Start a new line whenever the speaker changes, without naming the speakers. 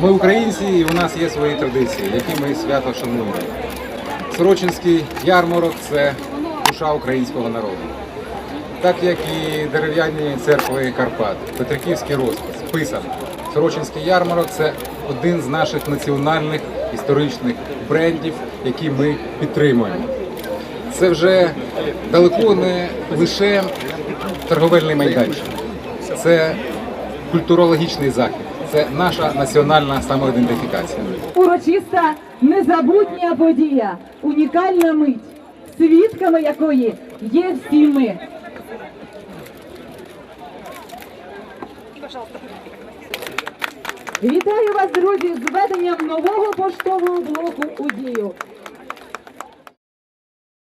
Ми українці, і у нас є свої традиції, які ми свято шануємо. Сорочинський ярмарок це душа українського народу. Так як і дерев'яні церкви Карпат, Петриківський розпис, писан. Сорочинський ярмарок це один з наших національних історичних брендів, які ми підтримуємо. Це вже далеко не лише торговельний майданчик, це культурологічний захід, це наша національна самоідентифікація.
Урочиста незабутня подія, унікальна мить, свідками якої є всі ми. Вітаю вас, друзі, з введенням нового поштового блоку у дію.